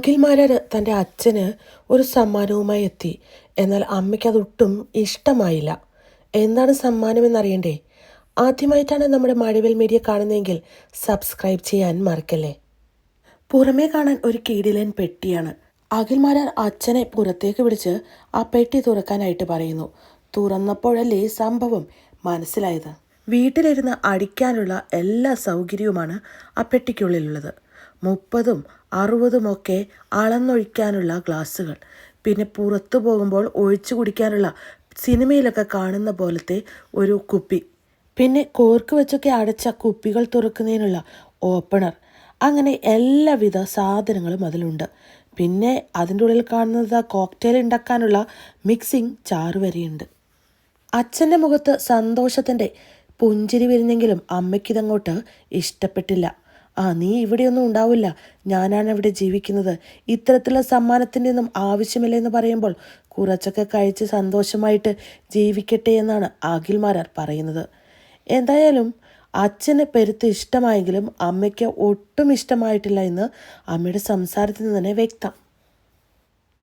അഖിൽമാരർ തന്റെ അച്ഛന് ഒരു സമ്മാനവുമായി എത്തി. എന്നാൽ അമ്മയ്ക്ക് അതൊട്ടും ഇഷ്ടമായില്ല. എന്താണ് സമ്മാനം എന്നറിയണ്ടേ ആദ്യമായിട്ടാണ് നമ്മുടെ മഴവിൽ മീഡിയ കാണുന്നതെങ്കിൽ സബ്സ്ക്രൈബ് ചെയ്യാൻ മറക്കല്ലേ? പുറമേ കാണാൻ ഒരു കീടിലൻ പെട്ടിയാണ്. അഖിൽമാരാർ അച്ഛനെ പുറത്തേക്ക് വിളിച്ച് ആ പെട്ടി തുറക്കാനായിട്ട് പറയുന്നു. തുറന്നപ്പോഴല്ലേ സംഭവം മനസ്സിലായത്. വീട്ടിലിരുന്ന് അടിക്കാനുള്ള എല്ലാ സൗകര്യവുമാണ് ആ പെട്ടിക്കുള്ളിലുള്ളത്. മുപ്പതും അറുപതുമൊക്കെ അളന്നൊഴിക്കാനുള്ള ഗ്ലാസ്സുകൾ പിന്നെ പുറത്തു പോകുമ്പോൾ ഒഴിച്ചു കുടിക്കാനുള്ള സിനിമയിലൊക്കെ കാണുന്ന പോലത്തെ ഒരു കുപ്പി. പിന്നെ കോർക്ക് വെച്ചൊക്കെ അടച്ച കുപ്പികൾ തുറക്കുന്നതിനുള്ള ഓപ്പണർ. അങ്ങനെ എല്ലാവിധ സാധനങ്ങളും അതിലുണ്ട്. പിന്നെ അതിന്റെ ഉള്ളിൽ കാണുന്നത് കോക്ടെയിൽ ഉണ്ടാക്കാനുള്ള മിക്സിംഗ് ചാറ് വരെയുണ്ട്. അച്ഛന്റെ മുഖത്ത് സന്തോഷത്തിന്റെ പുഞ്ചിരി വരുന്നെങ്കിലും അമ്മയ്ക്കിതങ്ങോട്ട് ഇഷ്ടപ്പെട്ടില്ല. ആ നീ ഇവിടെയൊന്നും ഉണ്ടാവില്ല. ഞാനാണ് ഇവിടെ ജീവിക്കുന്നത്. ഇത്തരത്തിലുള്ള സമ്മാനത്തിന്റെ ഒന്നും ആവശ്യമില്ല എന്ന് പറയുമ്പോൾ കുറച്ചൊക്കെ കഴിച്ച് സന്തോഷമായിട്ട് ജീവിക്കട്ടെ എന്നാണ് അഖിൽമാരാർ പറയുന്നത്. എന്തായാലും അച്ഛന് പെരുത്ത് ഇഷ്ടമായെങ്കിലും അമ്മയ്ക്ക് ഒട്ടും ഇഷ്ടമായിട്ടില്ല എന്ന് അമ്മയുടെ സംസാരത്തിൽ നിന്ന് തന്നെ വ്യക്തം.